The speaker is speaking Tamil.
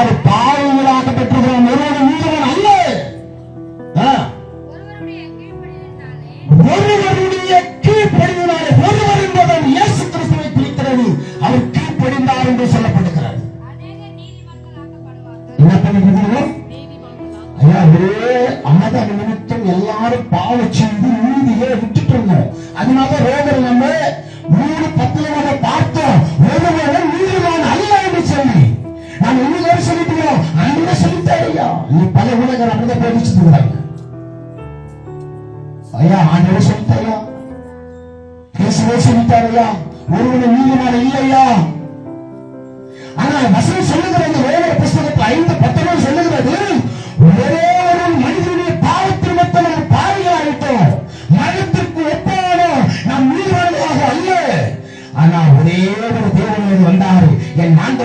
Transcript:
யாரு பாவங்களாக பெற்றுகிறோம் ஒருவன் நீதிமான் அல்ல. ஒருவருடைய கீழ்ப்படிதலினாலே ஒருவர் என்பதன் இயேசு கிறிஸ்துவை குறிக்கிறது. அவர் கீழ்ப்படிந்தார் என்று சொல்லப்படுகிறது என்ன பண்ணுகிறோம் ஐயா ஒரே ஆதார நிமித்தம் எல்லாரும் பாவ செய்து நீதியை விட்டுட்டு இருந்தோம். அதனால ரோம இன்னைக்கு பல ஊழல்கள் அப்படிதான் போதிச்சுட்டு இருக்கிறாங்க ஐயா ஆண்டவர் சொல்லிட்டாயா? பேசுவே சொல்லிட்டாரையா? ஒருவனை நீதிமான இல்லையா? ஆனால் வசனம் சொல்லுகிற அந்த வேத புஸ்தகத்தில் ஐந்து பத்தொன்பது சொல்லுகிறது. ஒரே ஒரு மனிதனுடைய பாவத்தின் மொத்தம் நம்ம பாவிகளாகிட்டோம். மனத்திற்கு ஒப்பான நாம் நீதிமானதாக அல்ல. ஆனால் ஒரே ஒரு தேவன் வந்தார். என் நான்